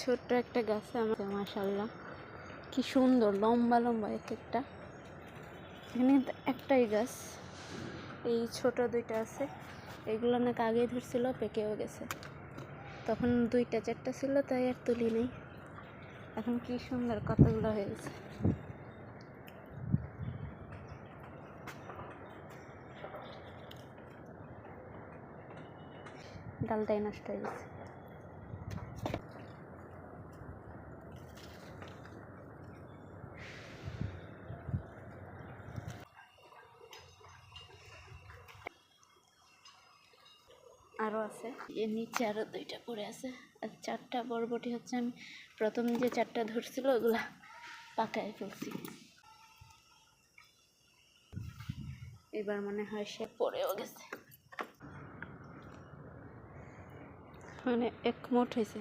ছোট্ট একটা গাছে আমার মাশাল্লাহ কি সুন্দর, লম্বা লম্বা এক একটা এখানে একটাই গাছ, এই ছোট দুইটা আছে। এগুলো অনেক আগেই ধরছিল, পেকেও গেছে। তখন দুইটা, চারটা ছিল, তাই আর তুলি নেই। এখন কি সুন্দর কতগুলো হয়ে গেছে ডালটাই নষ্ট হয়ে গেছে। আরও আছে। এর নিচে আরও দুইটা পরে আছে। আর চারটা বরবটি হচ্ছে আমি প্রথম যে চারটা ধরছিল, ওগুলা পাকায় ফেলছি। এবার মনে হয় সে পরেও গেছে। মানে এক মোট হয়েছে।